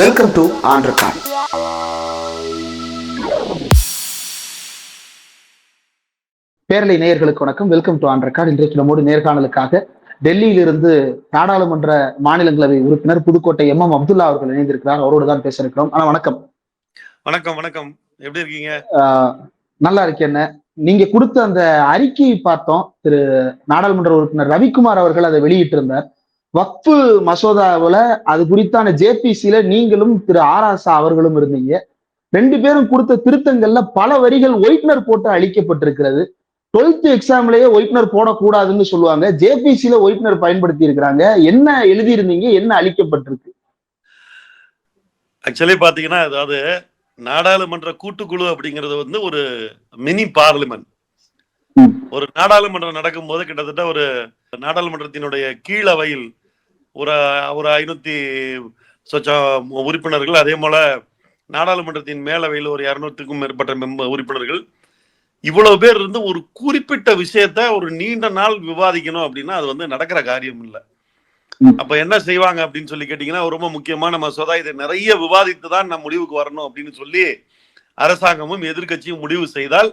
Welcome to Andrew card பேரலை நேயர்களுக்கு வணக்கம். வெல்கம் டு ஆன் ரெக்கார்ட் இன்றைக்கு நம்மோடு நேர்காணலுக்காக டெல்லியிலிருந்து நாடாளுமன்ற மாநிலங்களவை உறுப்பினர் புதுக்கோட்டை எம் எம் அப்துல்லா அவர்கள் இணைந்திருக்கிறார். அவரோடு தான் பேச இருக்கிறோம் ஆனா வணக்கம். வணக்கம் வணக்கம். எப்படி இருக்கீங்க? ஆஹ் நல்லா இருக்கேன் நீங்க கொடுத்த அந்த அறிக்கையை பார்த்தோம். திரு நாடாளுமன்ற உறுப்பினர் ரவிக்குமார் அவர்கள் அதை வெளியிட்டிருந்தார். வக்ஃபு மசோதாவுல அது குறித்தான ஜேபிசில நீங்களும் திரு ஆராசா அவர்களும் இருந்தீங்க. ரெண்டு பேரும் கொடுத்த திருத்தங்கள்ல பல வரிகள் ஒயிட்னர் போட்டு அழிக்கப்பட்டிருக்கிறது. டுவெல்த் எக்ஸாம்லயே ஒயிட்னர் போடக்கூடாதுன்னு சொல்லுவாங்க. ஜேபிசில ஒயிட்னர் பயன்படுத்தி இருக்கிறாங்க. என்ன எழுதியிருந்தீங்க? என்ன அழிக்கப்பட்டிருக்கு? ஆக்சுவலி பாத்தீங்கன்னா அதாவது நாடாளுமன்ற கூட்டுக்குழு அப்படிங்கிறது வந்து ஒரு மினி பார்லிமெண்ட். ஒரு நாடாளுமன்றம் நடக்கும்போது கிட்டத்தட்ட ஒரு நாடாளுமன்றத்தினுடைய கீழவையில் ஒரு ஒரு ஐநூத்தி சொச்சம் உறுப்பினர்கள் அதே போல நாடாளுமன்றத்தின் மேலவையில் ஒரு இருநூறுக்கும் மேற்பட்ட மெம்ப உறுப்பினர்கள். இவ்வளவு பேர் இருந்து ஒரு குறிப்பிட்ட விஷயத்த ஒரு நீண்ட நாள் விவாதிக்கணும் அப்படின்னா அது வந்து நடக்கிற காரியம் இல்லை. அப்ப என்ன செய்வாங்க அப்படின்னு சொல்லி கேட்டீங்கன்னா ரொம்ப முக்கியமான மசோதா. இதை நிறைய விவாதித்து தான் நம்ம முடிவுக்கு வரணும் அப்படின்னு சொல்லி அரசாங்கமும் எதிர்க்கட்சியும் முடிவு செய்தால்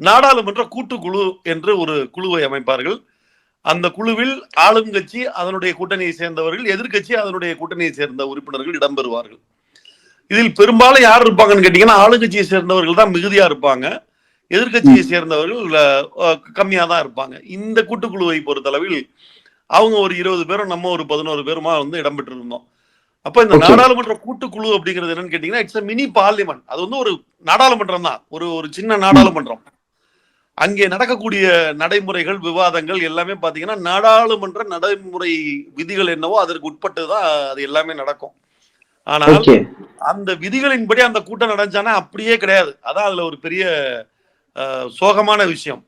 நாடாளுமன்ற கூட்டுக்குழு என்று ஒரு குழுவை அமைப்பார்கள். அந்த குழுவில் ஆளுங்கட்சி அதனுடைய கூட்டணியை சேர்ந்தவர்கள் எதிர்க்கட்சி அதனுடைய கூட்டணியை சேர்ந்த உறுப்பினர்கள் இடம்பெறுவார்கள். இதில் பெரும்பாலும் யார் இருப்பாங்கன்னு கேட்டீங்கன்னா ஆளுங்கட்சியை சேர்ந்தவர்கள் தான் மிகுதியா இருப்பாங்க. எதிர்க்கட்சியை சேர்ந்தவர்கள் கம்மியா தான் இருப்பாங்க. இந்த கூட்டுக்குழுவை பொறுத்தளவில் அவங்க ஒரு இருபது பேரும் நம்ம ஒரு பதினோரு பேருமா வந்து இடம்பெற்று இருந்தோம் அப்ப இந்த. நாடாளுமன்ற கூட்டுக்குழு அப்படிங்கிறது என்னன்னு கேட்டீங்கன்னா இட்ஸ் மினி பார்லிமெண்ட் அது வந்து ஒரு நாடாளுமன்றம் தான். ஒரு ஒரு சின்ன நாடாளுமன்றம். அங்கே நடக்கக்கூடிய நடைமுறைகள் விவாதங்கள் எல்லாமே பாத்தீங்கன்னா நாடாளுமன்ற நடைமுறை விதிகள் என்னவோ அதற்கு உட்பட்டு தான் அது எல்லாமே நடக்கும். ஆனால் அந்த விதிகளின்படி அந்த கூட்டம் நடந்துச்சானா அப்படியே கிடையாது. அதான் அதுல ஒரு பெரிய அஹ், சோகமான விஷயம்.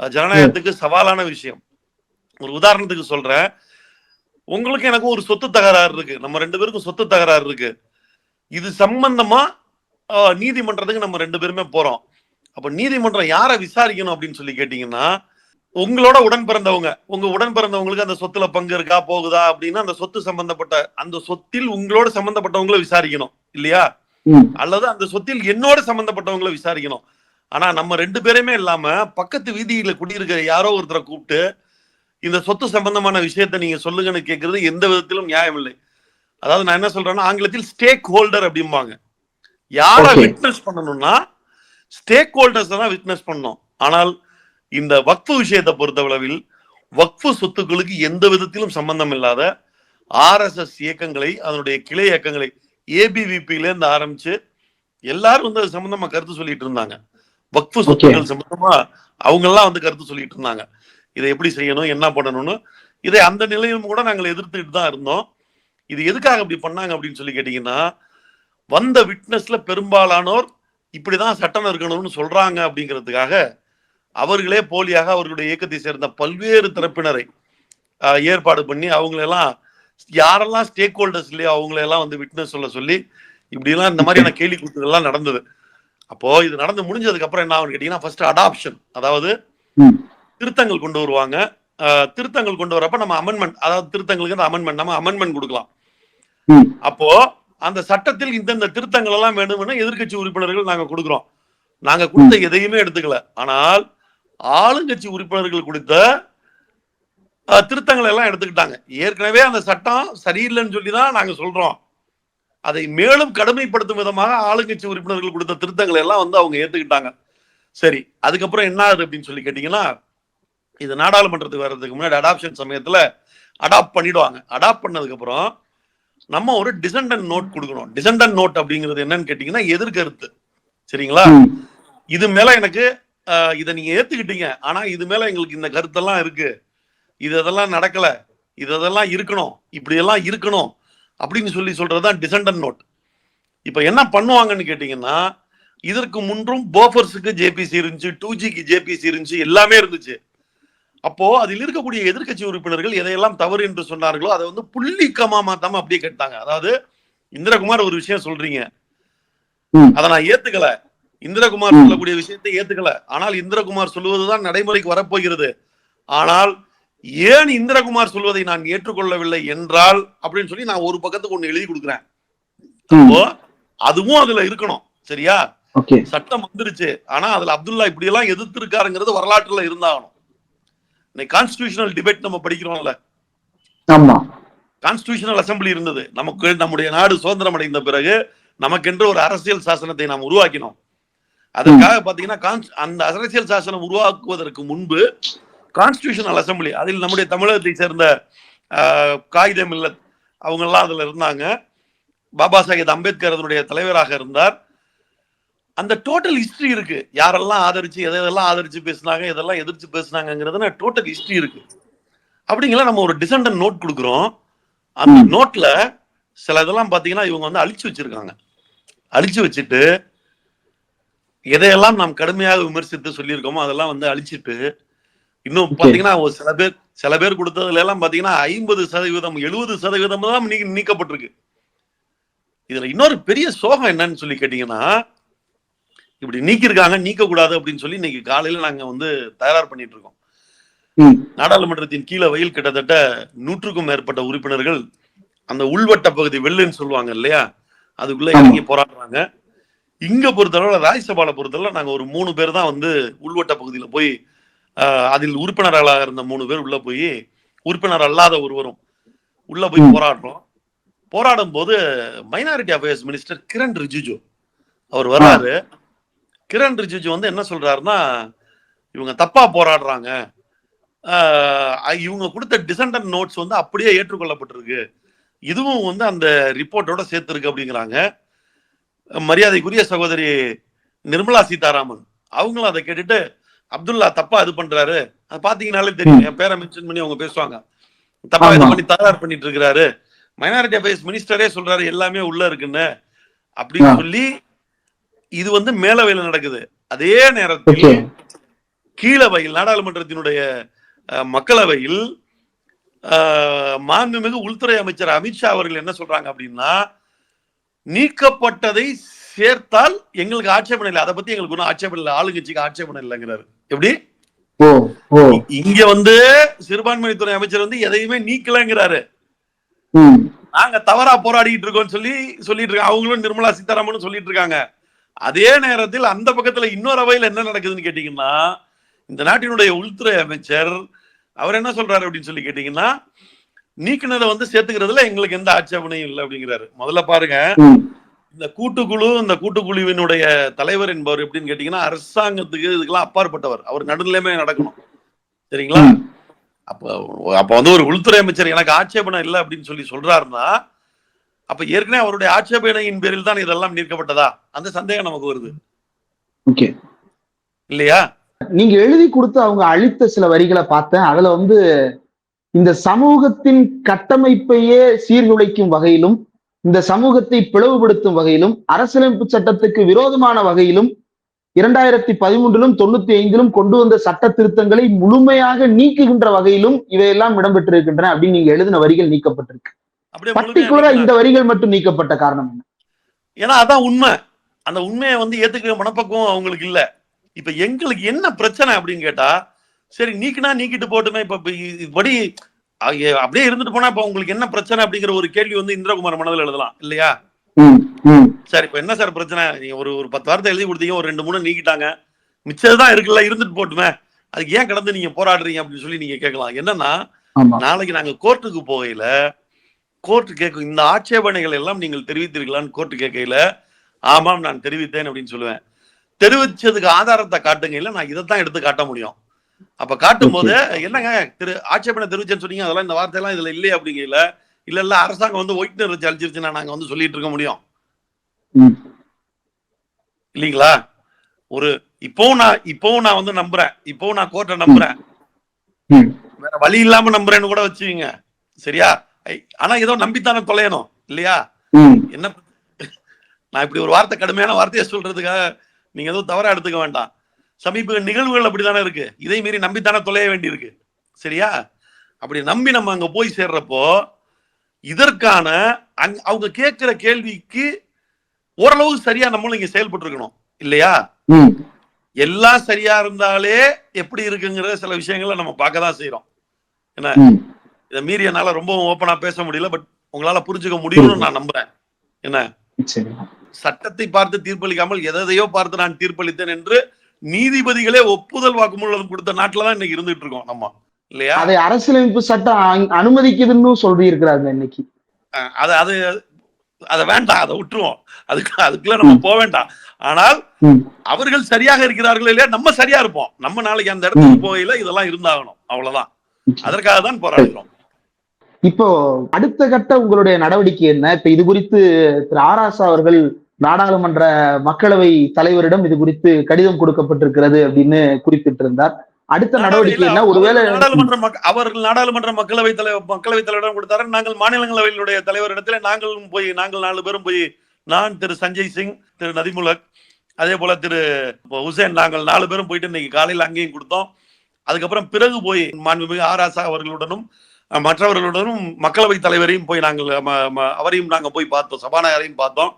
ஜனநாயகத்துக்கு சவாலான விஷயம். ஒரு உதாரணத்துக்கு சொல்றேன். உங்களுக்கு எனக்கும் ஒரு சொத்து தகராறு இருக்கு. நம்ம ரெண்டு பேருக்கும் சொத்து தகராறு இருக்கு. இது சம்பந்தமா நீதிமன்றத்துக்கு நம்ம ரெண்டு பேருமே போறோம். அப்ப நீதிமன்றம் யாரை விசாரிக்கணும் அப்படின்னு சொல்லி கேட்டீங்கன்னா உங்களோட உடன் பிறந்தவங்க உங்க உடன் பிறந்தவங்களுக்கு அந்த சொத்துல பங்கு இருக்கா போகுதா அப்படின்னா அந்த சொத்து சம்பந்தப்பட்ட அந்த சொத்தில் உங்களோட சம்பந்தப்பட்டவங்களை விசாரிக்கணும் இல்லையா? அல்லது அந்த சொத்தில் என்னோட சம்பந்தப்பட்டவங்களை விசாரிக்கணும். ஆனா நம்ம ரெண்டு பேருமே இல்லாம பக்கத்து வீதியில குடியிருக்கிற யாரோ ஒருத்தரை கூப்பிட்டு இந்த சொத்து சம்பந்தமான விஷயத்தை நீங்க சொல்லுங்கன்னு கேட்கறது எந்த விதத்திலும் நியாயம் இல்லை. அதாவது நான் என்ன சொல்றேன்னா ஆங்கிலத்தில் ஸ்டேக் ஹோல்டர் அப்படிம்பாங்க. யாரை. விட்னஸ் பண்ணணும்னா ஸ்டேக் ஹோல்டர்ஸ் தான் விட்னஸ் பண்ணணும் ஆனால் இந்த வக்ஃபு விஷயத்தை பொறுத்தளவில் வக்ஃபு சொத்துக்களுக்கு எந்த விதத்திலும் சம்பந்தம் இல்லாத ஆர்எஸ்எஸ் இயக்கங்களை அதனுடைய கிளை இயக்கங்களை ஏபிவிபில இருந்து ஆரம்பிச்சு எல்லாரும் வந்து அது சம்பந்தமா கருத்து சொல்லிட்டு இருந்தாங்க. வக்ஃபு சொத்துக்கள் சம்பந்தமா அவங்க எல்லாம் வந்து கருத்து சொல்லிட்டு இருந்தாங்க. இதை எப்படி செய்யணும் என்ன பண்ணணும்னு இதை அந்த நிலையிலும் கூட நாங்கள் எதிர்த்துக்கிட்டு தான் இருந்தோம். இது எதுக்காக அப்படி பண்ணாங்க அப்படின்னு சொல்லி கேட்டீங்கன்னா வந்த விட்னஸ்ல பெரும்பாலானோர் இப்படிதான் சட்டம் இருக்கணும்னு சொல்றாங்க அப்படிங்கிறதுக்காக அவர்களே போலியாக அவர்களுடைய இயக்கத்தை சேர்ந்த பல்வேறு தரப்பினரை ஏற்பாடு பண்ணி அவங்களெல்லாம் யாரெல்லாம் ஸ்டேக் ஹோல்டர்ஸ் இல்லையோ அவங்களெல்லாம் வந்து விட்னஸ் சொல்ல சொல்லி இப்படிலாம் இந்த மாதிரியான கேலி கூத்துகள்லாம் நடந்தது அப்போ இது நடந்து முடிஞ்சதுக்கு அப்புறம் என்ன ஆகும்னு கேட்டீங்கன்னா ஃபர்ஸ்ட் அடாப்ஷன் அதாவது. திருத்தங்கள் கொண்டு வருவாங்க திருத்தங்கள் கொண்டு வரப்ப நம்ம அமெண்ட்மெண்ட் அதாவது திருத்தங்களுக்கு அமெண்ட்மெண்ட் நம்ம அமெண்ட்மெண்ட் கொடுக்கலாம். அப்போ அந்த சட்டத்தில் இந்தந்த திருத்தங்கள் எல்லாம் வேணும்னா எதிர்க்கட்சி உறுப்பினர்கள் நாங்க கொடுக்குறோம். நாங்க கொடுத்த எதையுமே எடுத்துக்கல. ஆனால் ஆளுங்கட்சி உறுப்பினர்கள் கொடுத்த திருத்தங்களை எல்லாம் எடுத்துக்கிட்டாங்க. ஏற்கனவே அந்த சட்டம் சரியில்லைன்னு சொல்லி தான் நாங்க சொல்றோம். அதை மேலும் கடுமைப்படுத்தும் விதமாக ஆளுங்கட்சி உறுப்பினர்கள் கொடுத்த திருத்தங்களை எல்லாம் வந்து அவங்க ஏத்துக்கிட்டாங்க. சரி அதுக்கப்புறம் என்ன ஆகுது அப்படின்னு சொல்லி கேட்டீங்கன்னா இது நாடாளுமன்றத்துக்கு வர்றதுக்கு முன்னாடி அடாப்ஷன் சமயத்துல அடாப்ட் பண்ணிடுவாங்க. அடாப்ட் பண்ணதுக்கு அப்புறம் நம்ம ஒரு டிசண்டன் நோட் கொடுக்கணும். டிசண்டன் நோட் அப்படிங்கிறது என்னன்னு கேட்டீங்கன்னா எதிர்கருத்து. சரிங்களா? இது மேல எனக்கு இதை நீங்க ஏத்துக்கிட்டீங்க. ஆனா இது மேல எங்களுக்கு இந்த கருத்தெல்லாம் இருக்கு. இது இதெல்லாம் நடக்கல. இது இதெல்லாம் இருக்கணும். இப்படி எல்லாம் இருக்கணும். அப்படின்னு சொல்லி சொல்றதுதான் டிசண்டன் நோட் இப்ப என்ன பண்ணுவாங்கன்னு கேட்டீங்கன்னா இதற்கு முன்றும் போஃபர்ஸுக்கு ஜேபிசி இருந்துச்சு டூ ஜிக்கு ஜேபிசி இருந்துச்சு எல்லாமே இருந்துச்சு. அப்போ அதில் இருக்கக்கூடிய எதிர்க்கட்சி உறுப்பினர்கள் எதையெல்லாம் தவறு என்று சொன்னார்களோ அதை வந்து புள்ளிக்கமா மாத்தாம அப்படியே கேட்டாங்க. அதாவது இந்திரகுமார் ஒரு விஷயம் சொல்றீங்க. அதை நான் ஏத்துக்கல. இந்திரகுமார். சொல்லக்கூடிய விஷயத்தை ஏத்துக்கல. ஆனால் இந்திரகுமார் சொல்லுவதுதான் நடைமுறைக்கு வரப்போகிறது. ஆனால் ஏன் இந்திரகுமார் சொல்வதை நான் ஏற்றுக்கொள்ளவில்லை என்றால் அப்படின்னு சொல்லி நான் ஒரு பக்கத்துக்கு ஒண்ணு எழுதி கொடுக்குறேன். அப்போ அதுவும் அதுல இருக்கணும். சரியா? சட்டம் வந்துருச்சு. ஆனா அதுல அப்துல்லா இப்படி எல்லாம் எதிர்த்து இருக்காருங்கிறது வரலாற்றுல இருந்தாகணும். இன்னைக்கு கான்ஸ்டிடியூஷனல் டிபேட் நம்ம படிக்கிறோம்ல. ஆமா. கான்ஸ்டிடியூஷனல் அசெம்பிளி இருந்தது. நமக்கு நம்முடைய நாடு சுதந்திரம் அடைந்த பிறகு நமக்கென்று ஒரு அரசியல் சாசனத்தை நாம் உருவாக்கினோம். அதற்காக பாத்தீங்கன்னா அந்த அரசியல் சாசனம் உருவாக்குவதற்கு முன்பு கான்ஸ்டிடியூஷனல் அசெம்பிளி அதில் நம்முடைய தமிழகத்தை சேர்ந்த ஆஹ், காகித மில்லத் அவங்க எல்லாம் அதுல இருந்தாங்க. பாபா சாஹேப் அம்பேத்கர் அதனுடைய தலைவராக இருந்தார். அந்த டோட்டல் ஹிஸ்டரி இருக்கு. யாரெல்லாம் ஆதரிச்சு எதை எதெல்லாம் ஆதரிச்சு பேசுனாங்க எதெல்லாம் எதிர்த்து பேசுனாங்கிறதுன டோட்டல் ஹிஸ்டரி இருக்கு. அப்படிங்களா நம்ம ஒரு டிசெண்டன்ட் நோட் கொடுக்குறோம். அந்த. நோட்ல சில இதெல்லாம் பாத்தீங்கன்னா இவங்க வந்து அழிச்சு வச்சிருக்காங்க. அழிச்சு வச்சுட்டு எதையெல்லாம் நாம் கடுமையாக விமர்சித்து சொல்லியிருக்கோமோ அதெல்லாம் வந்து அழிச்சிட்டு இன்னும். பாத்தீங்கன்னா ஒரு சில பேர் சில பேர் கொடுத்ததுல எல்லாம் பாத்தீங்கன்னா ஐம்பது சதவீதம் எழுபது சதவீதம் தான் நீக்க- நீக்கப்பட்டிருக்கு. இதுல இன்னொரு பெரிய சோகம் என்னன்னு சொல்லி கேட்டீங்கன்னா இப்படி நீக்கியிருக்காங்க நீக்க கூடாது அப்படின்னு சொல்லி இன்னைக்கு காலையில நாங்க வந்து தயார் பண்ணிட்டு இருக்கோம் நாடாளுமன்றத்தின் கீழே வயல் கிட்டத்தட்ட நூற்றுக்கும் மேற்பட்ட உறுப்பினர்கள் அந்த உள்வட்ட பகுதி வெள்ளுன்னு சொல்லுவாங்க இல்லையா? அதுக்குள்ள. இறங்கி போராடுறாங்க. இங்க பொறுத்தளவுல ராஜ்யசபால பொறுத்தளவுல நாங்க ஒரு மூணு பேர் தான் வந்து உள்வட்ட பகுதியில போய் அதில் உறுப்பினர்களாக இருந்த மூணு பேர் உள்ள போய் உறுப்பினர் அல்லாத ஒருவரும் உள்ள போய். போராடுறோம். போராடும் போது minority affairs minister Kiran Rijiju அவர் வர்றாரு. கிரண் ரிஜிஜு வந்து என்ன சொல்றாருன்னா இவங்க தப்பா போராடுறாங்க. இவங்க கொடுத்த டிசெண்டன்ட் நோட்ஸ் வந்து அப்படியே ஏற்றுக்கொள்ளப்பட்டிருக்கு. இதுவும் வந்து அந்த ரிப்போர்ட்டோட சேர்த்திருக்கு அப்படிங்கிறாங்க. மரியாதைக்குரிய சகோதரி நிர்மலா சீதாராமன். அவங்களும் அதை கேட்டுட்டு அப்துல்லா தப்பா இது பண்றாரு. அது பாத்தீங்கன்னாலே தெரியும். என் பேரை மென்ஷன் பண்ணி அவங்க பேசுவாங்க. தப்பா இது. பண்ணி தயார் பண்ணிட்டு இருக்கிறாரு. மைனாரிட்டி அஃபேர்ஸ் மினிஸ்டரே சொல்றாரு எல்லாமே உள்ள இருக்குன்னு. அப்படின்னு. சொல்லி இது வந்து மேலவையில் நடக்குது. அதே நேரத்தில் கீழவையில் நாடாளுமன்றத்தினுடைய மக்களவையில் மாண்புமிகு உள்துறை அமைச்சர் அமித்ஷா அவர்கள் என்ன சொல்றாங்க அப்படின்னா நீக்கப்பட்டதை சேர்த்தால் எங்களுக்கு ஆட்சேபணம் இல்லை. அதை பத்தி எங்களுக்கு ஒன்றும் ஆட்சேபணம் இல்லை. ஆளுங்கட்சிக்கு ஆட்சேபணம் இல்லைங்கிறாரு. எப்படி? இங்க வந்து சிறுபான்மைத்துறை அமைச்சர் வந்து எதையுமே நீக்கலங்கிறாரு. நாங்க தவறா போராடிட்டு இருக்கோம்னு சொல்லி சொல்லிட்டு இருக்காங்க. அவங்களும் நிர்மலா சீதாராமனும் சொல்லிட்டு இருக்காங்க. அதே நேரத்தில் அந்த பக்கத்துல இன்னொரு அவையில் என்ன நடக்குதுன்னு கேட்டீங்கன்னா இந்த நாட்டினுடைய உள்துறை அமைச்சர் அவர் என்ன சொல்றாரு அப்படின்னு சொல்லி கேட்டீங்கன்னா நீக்கினதை வந்து சேர்த்துக்கிறதுல எங்களுக்கு எந்த ஆட்சேபனையும் இல்லை அப்படிங்கிறாரு. முதல்ல பாருங்க இந்த கூட்டுக்குழு இந்த கூட்டுக்குழுவினுடைய தலைவர் என்பவர் எப்படின்னு கேட்டீங்கன்னா அரசாங்கத்துக்கு இதுக்கெல்லாம் அப்பாற்பட்டவர். அவர் நடுநிலைமை நடக்கணும். சரிங்களா. அப்ப அப்ப வந்து ஒரு உள்துறை அமைச்சர் எனக்கு ஆட்சேபணம் இல்லை அப்படின்னு சொல்லி சொல்றாருன்னா அப்ப ஏற்கனவே அவருடைய ஆட்சேபனையின் பேரில் தான் இதெல்லாம் நீக்கப்பட்டதா? அந்த சந்தேகம் நமக்கு வருது. இல்லையா? நீங்க எழுதி கொடுத்து அவங்க அழித்த சில வரிகளை பார்த்தேன். அதுல வந்து இந்த சமூகத்தின் கட்டமைப்பையே சீர்குலைக்கும் வகையிலும் இந்த சமூகத்தை பிளவுபடுத்தும் வகையிலும் அரசியலமைப்பு சட்டத்துக்கு விரோதமான வகையிலும் இரண்டாயிரத்தி பதிமூன்றிலும் தொண்ணூத்தி ஐந்திலும் கொண்டு வந்த சட்ட திருத்தங்களை முழுமையாக நீக்குகின்ற வகையிலும் இவையெல்லாம் இடம்பெற்றிருக்கின்றன அப்படின்னு நீங்க எழுதின வரிகள் நீக்கப்பட்டிருக்கு. அப்படியே இந்த வரிகள் மட்டும் நீக்கப்பட்ட காரணம் என்ன? ஏன்னா அதான் உண்மை. அந்த உண்மையை வந்து ஏத்துக்கிற மனப்பக்குவம் அவங்களுக்கு இல்ல. இப்ப எங்களுக்கு என்ன பிரச்சனை அப்படின்னு கேட்டா சரி நீக்கினா நீக்கிட்டு போட்டுமே இப்ப அ- அப்படியே இருந்துட்டு போனா இப்ப உங்களுக்கு என்ன பிரச்சனை அப்படிங்கிற ஒரு கேள்வி வந்து இந்திரகுமார் மனதில் எழுதலாம் இல்லையா? சார் இப்ப என்ன சார் பிரச்சனை? நீங்க ஒரு ஒரு பத்து வார்த்தை எழுதி கொடுத்தீங்க ஒரு ரெண்டு மூணு நீக்கிட்டாங்க. மிச்சதுதான் இருக்குல்ல இருந்துட்டு போட்டுமே. அதுக்கு ஏன் கடந்து நீங்க போராடுறீங்க அப்படின்னு சொல்லி நீங்க கேட்கலாம். என்னன்னா நாளைக்கு நாங்க கோர்ட்டுக்கு போகையில கோர்ட் கேட்கும் இந்த ஆட்சேபனைகள் எல்லாம் நீங்கள் தெரிவித்தீர்களான்னு கோர்ட் கேட்கையில ஆமாம் நான் தெரிவித்தேன் அப்படின்னு சொல்லுவேன். தெரிவிச்சதுக்கு ஆதாரத்தை காட்டுகையில நான் இதைத்தான் எடுத்து காட்ட முடியும். அப்ப காட்டும் போது என்னங்க திரு ஆட்சேபனை தெரிவிச்சேன்னு சொன்னீங்க அதெல்லாம் இந்த வார்த்தையெல்லாம் இதுல இல்லையே அப்படிங்கையில இல்ல இல்ல அரசாங்கம் வந்து ஒயிட்னர் வச்சு அழிச்சிருச்சுன்னா நாங்க வந்து சொல்லிட்டு இருக்க முடியும். இல்லீங்களா? ஒரு இப்பவும் நான் இப்பவும் நான் வந்து நம்புறேன் இப்பவும் நான் கோர்ட்டை நம்புறேன். வேற வழி இல்லாம நம்புறேன்னு கூட வச்சுக்கோங்க. சரியா? ஆனா ஏதோ நம்பித்தானே தொலையணும் இல்லையா? என்ன நான் இப்படி ஒரு வார்த்தை கடுமையான வார்த்தையை சொல்றதுக்காக நீங்க எதுவும் தவறா எடுத்துக்க வேண்டாம். சமீப நிகழ்வுகள் அப்படித்தானே இருக்கு. இதை மீறி நம்பித்தானே தொலைய வேண்டியிருக்கு. சரியா? அப்படி நம்பி நம்ம அங்க போய் சேர்றப்போ இதற்கான அங்க- அவங்க கேட்கிற கேள்விக்கு ஓரளவு சரியா நம்மளும் இங்க செயல்பட்டு இருக்கணும் இல்லையா. எல்லாம் சரியா இருந்தாலே எப்படி இருக்குங்கிற சில விஷயங்களை நம்ம பார்க்க தான் செய்யறோம் ம். இதை மீறி என்னால ரொம்ப ஓப்பனா பேச முடியல பட் உங்களால புரிஞ்சுக்க முடியும்னு நான் நம்புறேன். என்ன? சட்டத்தை பார்த்து தீர்ப்பளிக்காமல் எதையோ பார்த்து நான் தீர்ப்பளித்தேன் என்று நீதிபதிகளே ஒப்புதல் வாக்குமூலம் கொடுத்த நாட்டுல தான் இன்னைக்கு இருந்துட்டு இருக்கோம் நம்ம. இல்லையா? அதை அரசியலமைப்பு சட்டம் அனுமதிக்குதுன்னு சொல்லி இருக்கிறாங்க இன்னைக்கு அது அது அதை வேண்டாம் அதை விட்டுருவோம். அதுக்கு அதுக்குள்ள நம்ம போக வேண்டாம். ஆனால். அவர்கள் சரியாக இருக்கிறார்கள் இல்லையா நம்ம சரியா இருப்போம். நம்ம நாளைக்கு அந்த இடத்துக்கு. போகையில இதெல்லாம் இருந்தாகணும். அவ்வளவுதான். அதற்காக தான் போராடுகிறோம். இப்போ அடுத்த கட்ட உங்களுடைய நடவடிக்கை என்ன? இப்ப இது குறித்து திரு ஆராசா அவர்கள் நாடாளுமன்ற மக்களவை தலைவரிடம் இது குறித்து கடிதம் கொடுக்கப்பட்டிருக்கிறது அப்படின்னு குறிப்பிட்டிருந்தார். அடுத்த நடவடிக்கை என்ன? ஒருவேளை நாடாளுமன்ற அவர்கள் நாடாளுமன்ற மக்களவை தலைவர் மக்களவை தலைவரிடம் கொடுத்தாரு. நாங்கள் மாநிலங்களவையினுடைய தலைவரிடத்துல நாங்களும் போய் நாங்கள் நாலு பேரும் போய் நான் திரு சஞ்சய் சிங் திரு நதிமுலக் அதே போல திரு ஹுசேன் நாங்கள் நாலு பேரும் போயிட்டு இன்னைக்கு காலையில அங்கேயும் கொடுத்தோம். அதுக்கப்புறம் பிறகு போய் மாண்புமிகு ஆராசா அவர்களுடனும் மற்றவர்களுடனும் மக்களவை தலைவரையும் போய் நாங்கள் அவரையும் நாங்க போய் பார்த்தோம் சபாநாயகரையும் பார்த்தோம்.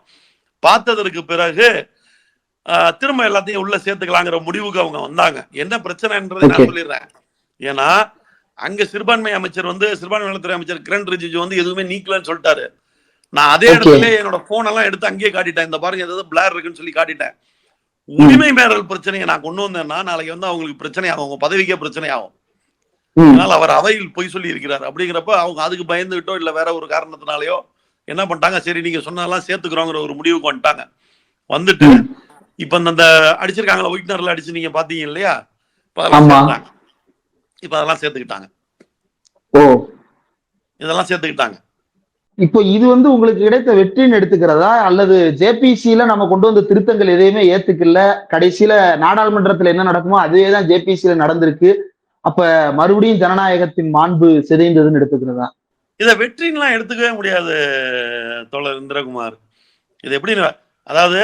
பார்த்ததற்கு பிறகு திரும்ப எல்லாத்தையும் உள்ள சேர்த்துக்கலாங்கிற முடிவுக்கு அவங்க வந்தாங்க. என்ன பிரச்சனைன்றதை. நான் சொல்லிடுறேன். ஏன்னா அங்க சிறுபான்மை அமைச்சர் வந்து சிறுபான்மை நலத்துறை அமைச்சர் கிரண் ரிஜிஜு வந்து எதுவுமே நீக்கலன்னு சொல்லிட்டாரு. நான் அதே. இடத்துல என்னோட போன் எல்லாம் எடுத்து அங்கேயே காட்டிட்டேன். இந்த பாருங்க ஏதாவது பிளார் இருக்குன்னு சொல்லி காட்டிட்டேன். உரிமை மீறல் பிரச்சனையை நான் கொண்டு வந்தேன்னா நாளைக்கு வந்து அவங்களுக்கு பிரச்சனை ஆகும் அவங்க பதவிக்கே பிரச்சனை ஆகும் அதனால அவர் அவையில் பொய் சொல்லி இருக்கிறார் அப்படிங்கிறப்ப அவங்க அதுக்கு பயந்துகிட்டோ இல்ல வேற ஒரு காரணத்தினாலயோ என்ன பண்ணிட்டாங்க? சரி நீங்க சொன்னதெல்லாம் சேர்த்துக்கிறோங்கிற ஒரு முடிவுக்கு வந்துட்டாங்க. வந்துட்டு. இப்ப இந்த- இந்த அடிச்சிருக்காங்களா ஒயிட்னர்ல அடிச்சு நீங்க பாத்தீங்க இல்லையா? இப்ப அதெல்லாம். இப்ப அதெல்லாம் சேர்த்துக்கிட்டாங்க. ஓ. இதெல்லாம் சேர்த்துக்கிட்டாங்க. இப்போ இது வந்து உங்களுக்கு கிடைத்த வெற்றின்னு எடுத்துக்கிறதா? அல்லது ஜேபிசியில நம்ம கொண்டு வந்த திருத்தங்கள் எதையுமே ஏத்துக்கல? கடைசியில நாடாளுமன்றத்துல என்ன நடக்குமோ அதுவே தான் ஜேபிசியில நடந்திருக்கு. அப்ப மறுபடியும் ஜனநாயகத்தின் மாண்பு சிதைந்ததுன்னு எடுத்துக்கிறதா இதை வெற்றின்லாம் எடுத்துக்கவே முடியாது தோழர் இந்திரகுமார். இது எப்படி அதாவது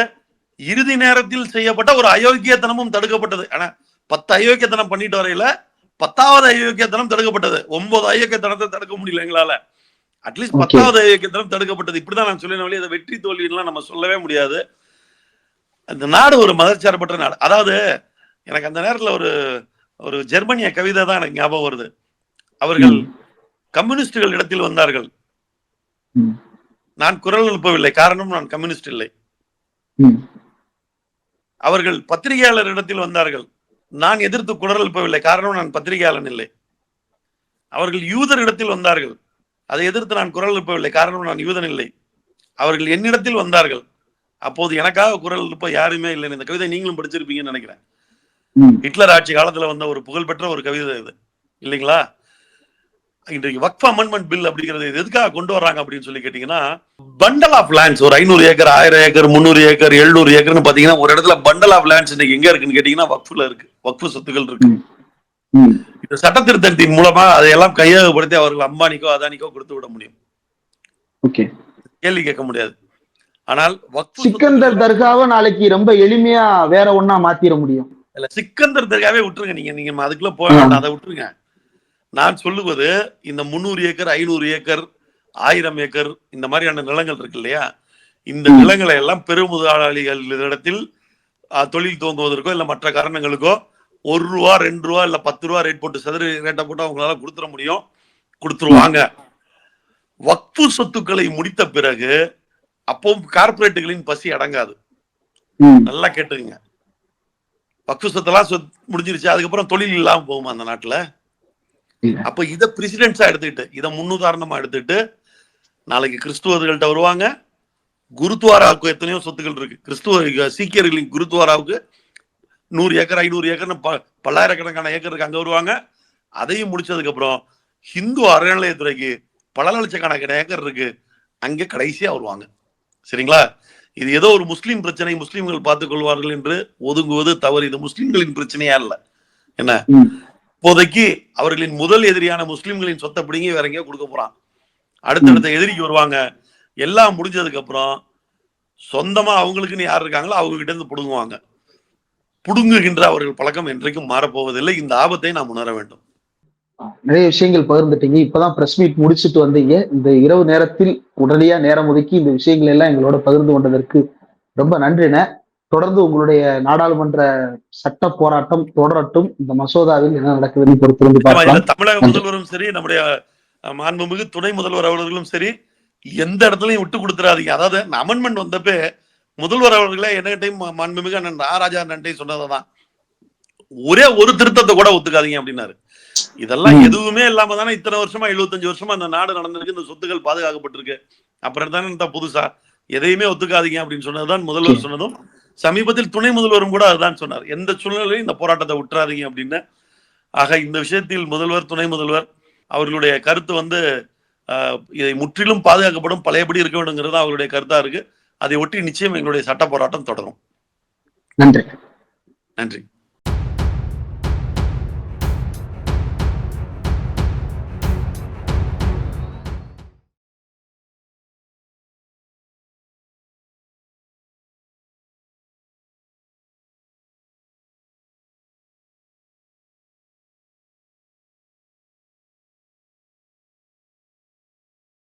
இறுதி நேரத்தில் செய்யப்பட்ட ஒரு அயோக்கியத்தனமும் தடுக்கப்பட்டது. ஆனா பத்து அயோக்கியத்தனம் பண்ணிட்டு வரையில பத்தாவது அயோக்கியத்தனம் தடுக்கப்பட்டது. ஒன்பது அயோக்கியத்தனத்தை தடுக்க முடியல எங்களால. அட்லீஸ்ட். பத்தாவது அயோக்கியத்தனம் தடுக்கப்பட்டது. இப்படிதான் நான் சொல்லின வழி அதை வெற்றி தோல்விலாம் நம்ம சொல்லவே முடியாது. அந்த நாடு ஒரு மதச்சார்பற்ற நாடு. அதாவது எனக்கு அந்த நேரத்துல ஒரு ஒரு ஜெர்மனிய கவிதை தான் எனக்கு ஞாபகம் வருது. அவர்கள் கம்யூனிஸ்டுகள் இடத்தில் வந்தார்கள். நான் குரல் எழுப்பவில்லை காரணம் நான் கம்யூனிஸ்ட் இல்லை. அவர்கள் பத்திரிகையாளர் இடத்தில் வந்தார்கள். நான் எதிர்த்து குரல் எழுப்பவில்லை காரணம் நான் பத்திரிகையாளன் இல்லை. அவர்கள் யூதர் இடத்தில் வந்தார்கள். அதை எதிர்த்து நான் குரல் எழுப்பவில்லை காரணம் நான் யூதன் இல்லை. அவர்கள் என்னிடத்தில் வந்தார்கள். அப்போது எனக்காக குரல் எழுப்ப யாருமே இல்லை இந்த கவிதை நீங்களும் படிச்சிருப்பீங்கன்னு நினைக்கிறேன். ஹிட்லர் ஆட்சி காலத்துல வந்த ஒரு புகழ்பெற்ற ஒரு கவிதை இது. இல்லைங்களா? இன்றைக்கு வக்ஃப் அமெண்ட்மெண்ட் பில் அப்படிங்கிறது இது எதுக்காக கொண்டு வர்றாங்க அப்படின்னு சொல்லி கேட்டீங்கன்னா பண்டல் ஆஃப் லேண்ட்ஸ் ஒரு ஐநூறு ஏக்கர் ஆயிரம் ஏக்கர் முந்நூறு ஏக்கர் எழுநூறு ஏக்கர்னு பாத்தீங்கன்னா ஒரு இடத்துல பண்டல் ஆஃப் லேண்ட்ஸ் இன்னைக்கு எங்க இருக்குன்னு கேட்டீங்கன்னா வக்ஃப்ல இருக்கு. வக்ஃப் சொத்துக்கள் இருக்கு. இந்த சட்ட திருத்தத்தின் மூலமா அதையெல்லாம் கையகப்படுத்தி அவர்கள் அம்பானிக்கோ அதானிக்கோ கொடுத்து விட முடியும். ஓகே. கேள்வி கேட்க முடியாது. ஆனால் சிக்கந்தர் தர்காவை நாளைக்கு ரொம்ப எளிமையா வேற ஒண்ணா மாத்திர முடியும். இல்ல சிக்கந்தர் தர்காவே விட்டுருங்க நீங்க. நீங்க அதுக்குள்ள போக வேண்டாம் அதை விட்டுருங்க. நான் சொல்லுவது இந்த முந்நூறு ஏக்கர் ஐநூறு ஏக்கர் ஆயிரம் ஏக்கர் இந்த மாதிரியான நிலங்கள் இருக்கு இல்லையா? இந்த. நிலங்களை எல்லாம் பெருமுதலாளிகள் இடத்தில் ஆ, தொழில் துவங்குவதற்கோ இல்ல மற்ற காரணங்களுக்கோ ஒரு ரூபா ரெண்டு ரூபா இல்ல பத்து ரூபா ரேட் போட்டு சதுர ரேட்டை போட்டு அவங்களால கொடுத்துட முடியும். கொடுத்துருவாங்க. வக்ஃபு சொத்துக்களை முடித்த பிறகு அப்பவும் கார்ப்பரேட்டுகளின் பசி அடங்காது. நல்லா கேட்டுங்க வக்ஃபு சொத்தெல்லாம் சொத் முடிஞ்சிருச்சு. அதுக்கப்புறம் தொழில் இல்லாம போகுமா அந்த நாட்டுல. அப்ப இத பிரசிடென்ட்ஸா எடுத்துக்கிட்டு இத முன்னுதாரணமா எடுத்துக்கிட்டு நாளைக்கு கிறிஸ்துவர்கள்ட்ட வருவாங்க. குருத்வாராவுக்கு எத்தனையோ சொத்துக்கள் இருக்கு. கிறிஸ்துவ சீக்கியர்களின் குருத்வாராவுக்கு நூறு ஏக்கர் ஐநூறு ஏக்கர்னு ப பல்லாயிரக்கணக்கான ஏக்கருக்கு அங்க வருவாங்க. அதையும் முடிச்சதுக்கு அப்புறம் ஹிந்து அறநிலையத்துறைக்கு பல லட்சக்கணக்கான ஏக்கர் இருக்கு. அங்க கடைசியா வருவாங்க. சரிங்களா? இது ஏதோ ஒரு முஸ்லீம் பிரச்சனை முஸ்லீம்கள் பார்த்துக் கொள்வார்கள் என்று ஒதுங்குவது தவறு. இது முஸ்லிம்களின் பிரச்சனையா இல்ல என்ன. இப்போதைக்கு அவர்களின் முதல் எதிரியான முஸ்லிம்களின் சொத்தை பிடிங்கி வேற எங்கேயோ கொடுக்க போறான். அடுத்தடுத்த எதிரிக்கு வருவாங்க. எல்லாம் முடிஞ்சதுக்கு அப்புறம் சொந்தமா அவங்களுக்குன்னு யார் இருக்காங்களோ அவங்க கிட்ட இருந்து புடுங்குவாங்க. புடுங்குகின்ற அவர்கள் பழக்கம் என்றைக்கும் மாறப்போவதில்லை. இந்த ஆபத்தை நாம் உணர வேண்டும். நிறைய விஷயங்கள் பகிர்ந்துட்டீங்க. இப்பதான் பிரஸ் மீட் முடிச்சுட்டு வந்தீங்க. இந்த இரவு நேரத்தில் உடனடியா நேரம் ஒதுக்கி இந்த விஷயங்கள் எல்லாம் எங்களோட பகிர்ந்து கொண்டதற்கு ரொம்ப நன்றிண்ண. தொடர்ந்து உங்களுடைய நாடாளுமன்ற சட்ட போராட்டம் தொடரட்டும். இந்த மசோதாவில் என்ன நடக்குதுன்னு பொறுத்திருந்து பார்க்கலாம். தமிழக முதல்வரும் சரி நம்முடைய மாண்புமிகு துணை முதல்வர் அவர்களும் சரி எந்த இடத்துலயும் விட்டு கொடுத்துறாதீங்க. அதாவது அமெண்ட்மெண்ட் வந்தப்ப முதல்வர் அவர்களே என்னகிட்டையும் மாண்புமிகு அண்ணன் ராஜா அண்ணன்ட்டையும் சொன்னதான் ஒரே ஒரு திருத்தத்தை கூட ஒத்துக்காதீங்க அப்படின்னாரு. இதெல்லாம். எதுவுமே இல்லாம தானே இத்தனை வருஷமா எழுபத்தஞ்சு வருஷமா இந்த நாடு நடந்திருக்கு இந்த சொத்துக்கள் பாதுகாக்கப்பட்டிருக்கு. அப்புறம் தானே இந்த புதுசா எதையுமே ஒத்துக்காதீங்க அப்படின்னு சொன்னதுதான் முதல்வர் சொன்னதும் சமீபத்தில் துணை முதல்வரும் கூட அதுதான் சொன்னார். எந்த சூழ்நிலையும் இந்த போராட்டத்தை விட்டுறாதீங்க அப்படின்னு. ஆக இந்த விஷயத்தில் முதல்வர் துணை முதல்வர் அவர்களுடைய கருத்து வந்து இதை முற்றிலும் பாதுகாக்கப்படும் பழையபடி இருக்க வேண்டுங்கிறது அவருடைய கருத்தா இருக்கு. அதை ஒட்டி நிச்சயம் எங்களுடைய சட்ட போராட்டம் தொடரும். நன்றி. நன்றி.